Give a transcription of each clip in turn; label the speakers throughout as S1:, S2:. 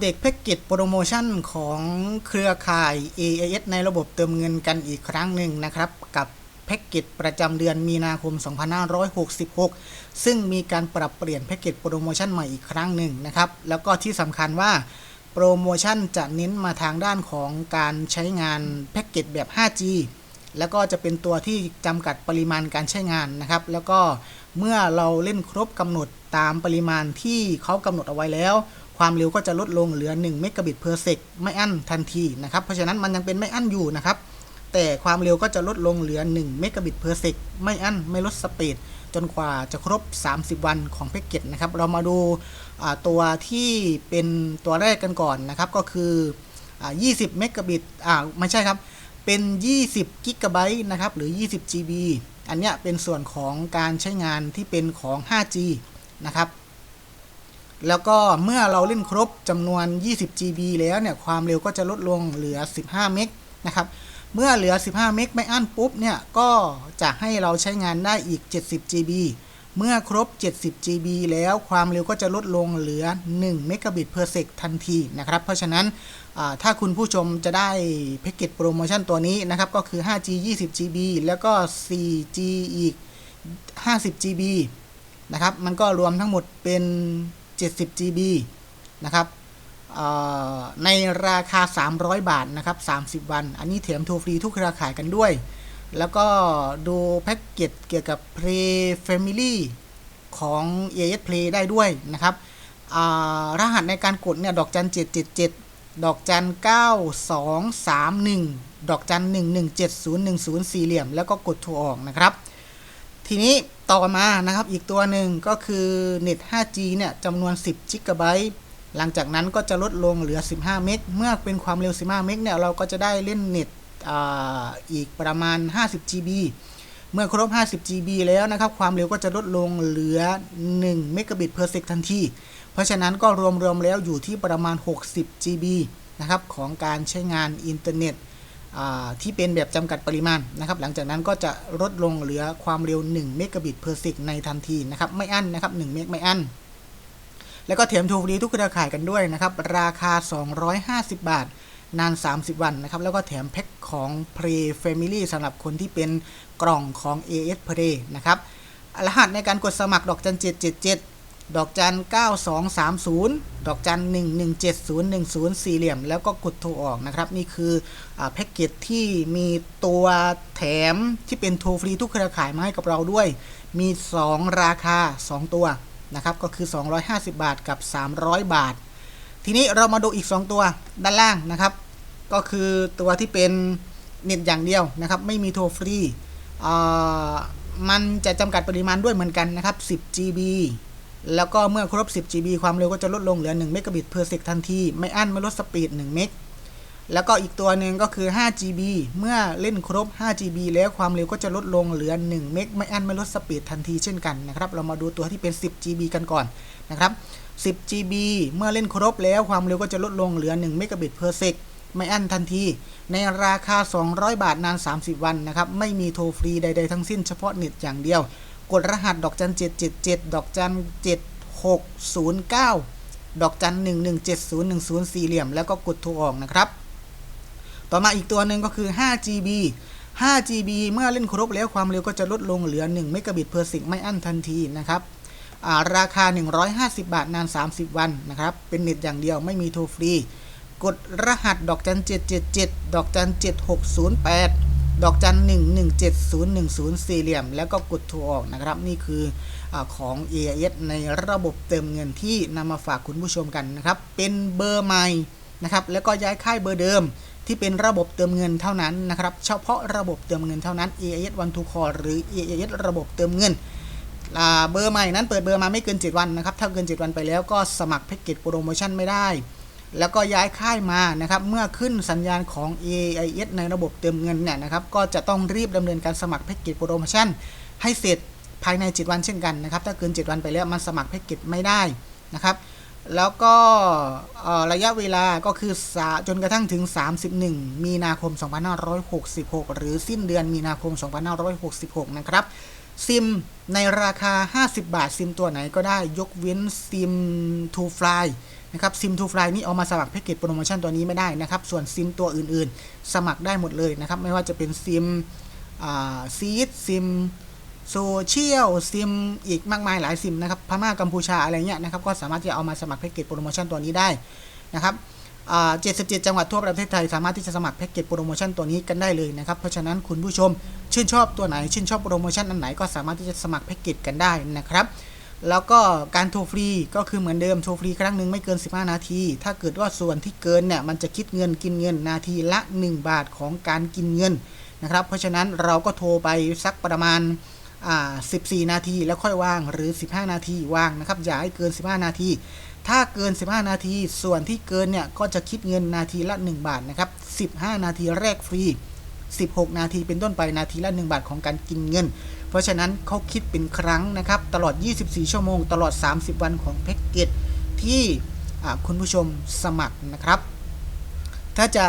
S1: เดตแพ็กเกจโปรโมชั่นของเครือข่าย AIS ในระบบเติมเงินกันอีกครั้งหนึ่งนะครับ กับแพ็กเกจประจำเดือนมีนาคม 2566 ซึ่งมีการปรับเปลี่ยนแพ็กเกจโปรโมชั่นใหม่อีกครั้งหนึ่งนะครับ แล้วก็ที่สำคัญว่าโปรโมชั่นจะเน้นมาทางด้านของการใช้งานแพ็กเกจแบบ 5G แล้วก็จะเป็นตัวที่จำกัดปริมาณการใช้งานนะครับ แล้วก็เมื่อเราเล่นครบกำหนดตามปริมาณที่เขากำหนดเอาไว้แล้ว ความเร็วก็จะลดลงเหลือ1เมกะบิตเพอร์เซกไม่อั้นทันทีนะครับ เพราะฉะนั้นมันยังเป็นไม่อั้นอยู่นะครับ แต่ความเร็วก็จะลดลงเหลือ1เมกะบิตเพอร์เซกไม่อั้นไม่ลดสปีดจนกว่าจะครบ 30 วันของแพ็กเกจนะครับ เรามาดูตัวที่เป็นตัวแรกกันก่อนนะครับ ก็คือ20เมกะบิตอ่าไม่ใช่ครับ เป็น 20กิกะไบต์นะครับ หรือ 20 GB อันเนี้ยเป็นส่วนของการใช้งานที่เป็นของ 5G นะครับ แล้วก็เมื่อเราเล่นครบจำนวน 20 GB แล้วเนี่ยความเร็วก็จะลดลงเหลือ 15 เมกนะครับ เมื่อเหลือ 15 เมกไม่อั้นปุ๊บเนี่ยก็จะให้เราใช้งานได้อีก 70 GB เมื่อครบ 70 GB แล้วความเร็วก็จะลดลงเหลือ1เมกะบิตเพอร์เซกทันทีนะครับ เพราะฉะนั้นถ้าคุณผู้ชมจะได้แพ็กเกจโปรโมชั่นตัวนี้นะครับ ก็คือ 5G 20 GB แล้วก็ 4G อีก 50 GB นะครับ มันก็รวมทั้งหมดเป็น 70 GB นะครับในราคา 300 บาท นะครับ 30 วัน อันนี้แถมโทรฟรีทุกเครือข่ายกันด้วย แล้วก็ดูแพ็กเกจเกี่ยวกับ Play Family ของ AS Play ได้ด้วยนะครับรหัสในการกดเนี่ย ดอกจัน 777 ดอกจัน 9231 ดอกจัน 117010สี่เหลี่ยม แล้วก็กดโทรออกนะครับ ทีนี้ต่อมานะครับอีกตัวหนึ่งก็คือเน็ต 5G เนี่ยจำนวน 10 g b หลังจากนั้นก็จะลดลงเหลือ 15 เมก เมื่อเป็นความเร็ว 15 เมกเนี่ยเราก็จะได้เล่นเน็ตออีกประมาณ 50 GB เมื่อครบ 50 GB แล้วนะครับ ความเร็วก็จะลดลงเหลือ1เมกะบิตเพอร์เซกทันที เพราะฉะนั้นก็รวมๆแล้วอยู่ที่ประมาณ 60 GB นะครับของการใช้งานอินเทอร์เน็ต ที่เป็นแบบจำกัดปริมาณนะครับ หลังจากนั้นก็จะลดลงเหลือความเร็ว 1 เมกะบิตเพอร์เซกในทันทีนะครับ ไม่อั้นนะครับ1เมกไม่อั้น แล้วก็แถมทรฟรีทุกเครือข่ายกันด้วยนะครับ ราคา 250 บาท นาน 30 วันนะครับ แล้วก็แถมแพ็คของ Play Family สำหรับคนที่เป็นกล่องของ AS Play นะครับ รหัสในการกดสมัครดอกจัน777ด ดอกจัน 9230 ดอกจัน 117010 สี่เหลี่ยม แล้วก็กดโทรออกนะครับ นี่คืออแพ็กเกจที่มีตัวแถมที่เป็นโทรฟรีทุกเครือข่ายมาให้กับเราด้วย มี 2 ราคา 2 ตัวนะครับ ก็คือ 250 บาทกับ 300 บาท ทีนี้เรามาดูอีก 2 ตัวด้านล่างนะครับ ก็คือตัวที่เป็นเน็ตอย่างเดียวนะครับ ไม่มีโทรฟรี มันจะจำกัดปริมาณด้วยเหมือนกันนะครับ 10 GB แล้วก็เมื่อครบ 10 GB ความเร็วก็จะลดลงเหลือ1เมกะบิตเพอร์เซกทันที ไม่อั้นไม่ลดสปีด1เมกแล้วก็อีกตัวหนึ่งก็คือ 5 GB เมื่อเล่นครบ 5 GB แล้วความเร็วก็จะลดลงเหลือ 1 เมกไม่อั้นไม่ลดสปีดทันทีเช่นกันนะครับ เรามาดูตัวที่เป็น 10 GB กันก่อนนะครับ 10 GB เมื่อเล่นครบแล้วความเร็วก็จะลดลงเหลือ1เมกะบิตเพอร์เซกไม่อั้นทันที ในราคา 200 บาทนาน 30 วันนะครับ ไม่มีโทรฟรีใด ๆ ทั้งสิ้นเฉพาะเน็ตอย่างเดียว กดรหัสดอกจัน777ดเจ็ดเจ็ดดอกจัน7609ดอกจัน117010สี่เหลี่ยม แล้วก็กดโทรออกนะครับ ต่อมาอีกตัวหนึ่งก็คือ 5GB 5GB เมื่อเล่นครบแล้วความเร็วก็จะลดลงเหลือ1เมกะบิตเพอร์สิกไม่อั้นทันทีนะครับราคา 150 บาทนาน 30 วันนะครับ เป็นเน็ตอย่างเดียวไม่มีโทรฟรี กดรหัสดอกจัน777 ดอกจัน7608 ดอกจัน1 1 7 0 1 0สี่เหลี่ยม แล้วก็กดโทรออกนะครับ นี่คืออของ AIS ในระบบเติมเงินที่นำมาฝากคุณผู้ชมกันนะครับ เป็นเบอร์ใหม่นะครับ แล้วก็ย้ายค่ายเบอร์เดิมที่เป็นระบบเติมเงินเท่านั้นนะครับ เฉพาะระบบเติมเงินเท่านั้น AIS One to Call หรือ AIS ระบบเติมเงินเบอร์ใหม่นั้นเปิดเบอร์มาไม่เกิน 7 วันนะครับ ถ้าเกิน 7 วันไปแล้วก็สมัครแพ็กเกจโปรโมชั่นไม่ได้ แล้วก็ย้ายค่ายมานะครับเมื่อขึ้นสัญญาณของ AIS ในระบบเติมเงินเนี่ยนะครับก็จะต้องรีบดำเนินการสมัครแพ็กเกจโปรโมชั่นให้เสร็จภายใน 7 วันเช่นกันนะครับถ้าเกิน 7 วันไปแล้วมันสมัครแพ็กเกจไม่ได้นะครับแล้วก็ระยะเวลาก็คือจนกระทั่งถึง 31 มีนาคม 2566 หรือสิ้นเดือนมีนาคม 2566 นะครับซิมในราคา 50 บาท ซิมตัวไหนก็ได้ยกเว้นซิม To Fly นะครับซิมทูฟลายนี่เอามาสมัครแพ็กเกจโปรโมชั่นตัวนี้ไม่ได้นะครับ ส่วนซิมตัวอื่นๆ สมัครได้หมดเลยนะครับ ไม่ว่าจะเป็นซิมซีดซิมโซเชียลซิมอีกมากมายหลายซิมนะครับพม่ากัมพูชาอะไรเงี้ยนะครับก็สามารถที่จะเอามาสมัครแพ็กเกจโปรโมชั่นตัวนี้ได้นะครับ77จังหวัดทั่วประเทศไทยสามารถที่จะสมัครแพ็กเกจโปรโมชั่นตัวนี้กันได้เลยนะครับ เพราะฉะนั้นคุณผู้ชมชื่นชอบตัวไหน ชื่นชอบโปรโมชั่นอันไหนก็สามารถที่จะสมัครแพ็กเกจกันได้นะครับ แล้วก็การโทรฟรีก็คือเหมือนเดิมโทรฟรีครั้งหนึ่งไม่เกิน 15 นาที ถ้าเกิดว่าส่วนที่เกินเนี่ยมันจะคิดเงินกินเงินนาทีละ 1 บาทของการกินเงินนะครับ เพราะฉะนั้นเราก็โทรไปสักประมาณอ่า14 นาทีแล้วค่อยวางหรือ 15 นาทีวางนะครับอย่าให้เกิน 15 นาที ถ้าเกิน 15 นาที ส่วนที่เกินเนี่ยก็จะคิดเงินนาทีละ 1 บาทนะครับ15 นาทีแรกฟรี 16 นาทีเป็นต้นไปนาทีละ 1 บาทของการกินเงิน เพราะฉะนั้นเขาคิดเป็นครั้งนะครับ ตลอด 24 ชั่วโมง ตลอด 30 วันของแพ็กเกจที่คุณผู้ชมสมัครนะครับ ถ้าจะ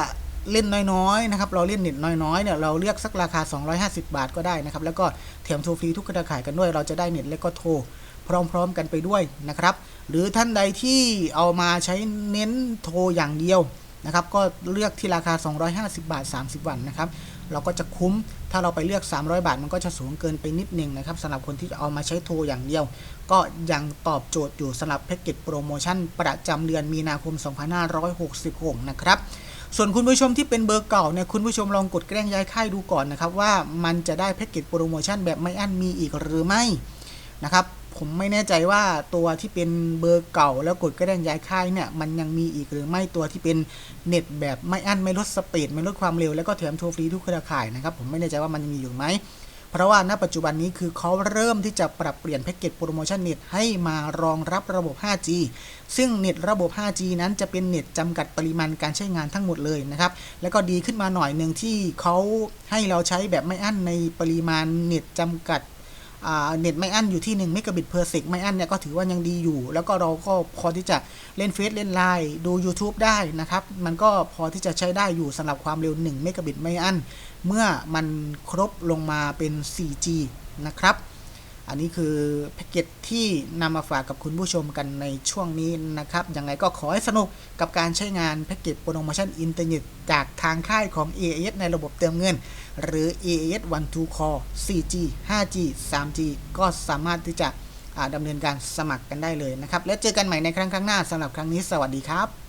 S1: เล่นน้อยๆนะครับ เราเล่นเน็ตน้อยๆเนี่ยเราเลือกสักราคา 250 บาทก็ได้นะครับ แล้วก็แถมโทรฟรีทุกเครือข่ายกันด้วย เราจะได้เน็ตและก็โทรพร้อมๆกันไปด้วยนะครับ หรือท่านใดที่เอามาใช้เน้นโทรอย่างเดียวนะครับ ก็เลือกที่ราคา 250 บาท 30 วันนะครับ เราก็จะคุ้ม ถ้าเราไปเลือก 300 บาท มันก็จะสูงเกินไปนิดนึงนะครับสำหรับคนที่จะเอามาใช้โทรอย่างเดียว ก็ยังตอบโจทย์อยู่สำหรับแพ็กเกจโปรโมชั่นประจำเดือนมีนาคม 2566 นะครับส่วนคุณผู้ชมที่เป็นเบอร์เก่าเนี่ยคุณผู้ชมลองกดแกล้งย้ายค่ายดูก่อนนะครับว่ามันจะได้แพ็กเกจโปรโมชั่นแบบไม่อั้นมีอีกหรือไม่นะครับ ผมไม่แน่ใจว่าตัวที่เป็นเบอร์เก่าแล้วกดกระแดงย้ายค่ายเนี่ยมันยังมีอีกหรือไม่ตัวที่เป็นเน็ตแบบไม่อั้นไม่ลดสปีดไม่ลดความเร็วแล้วก็แถมโทรฟรีทุกเครือข่ายนะครับผมไม่แน่ใจว่ามันยังมีอยู่ไหมเพราะว่าณปัจจุบันนี้คือเขาเริ่มที่จะปรับเปลี่ยนแพ็กเกจโปรโมชั่นเน็ตให้มารองรับระบบ 5G ซึ่งเน็ตระบบ 5G นั้นจะเป็นเน็ตจำกัดปริมาณการใช้งานทั้งหมดเลยนะครับ แล้วก็ดีขึ้นมาหน่อยหนึ่งที่เขาให้เราใช้แบบไม่อั้นในปริมาณเน็ตจำกัด เน็ตไม่อั้นอยู่ที่1เมกะบิตเพอร์เซกไม่อั้นเนี่ยก็ถือว่ายังดีอยู่ แล้วก็เราก็พอที่จะเล่นเฟซเล่นไลน์ดู YouTube ได้นะครับ มันก็พอที่จะใช้ได้อยู่สำหรับความเร็ว1เมกะบิตไม่อั้นเมื่อมันครบลงมาเป็น 4G นะครับ อันนี้คือแพ็กเกจที่นำมาฝากกับคุณผู้ชมกันในช่วงนี้นะครับ ยังไงก็ขอให้สนุกกับการใช้งานแพ็กเกจโปรโมชั่นอินเทอร์เน็ตจากทางค่ายของ AIS ในระบบเติมเงิน หรือ AIS One to Call 4G 5G 3G ก็สามารถที่จะดำเนินการสมัครกันได้เลยนะครับ แล้วเจอกันใหม่ในครั้งข้างหน้าสำหรับครั้งนี้สวัสดีครับ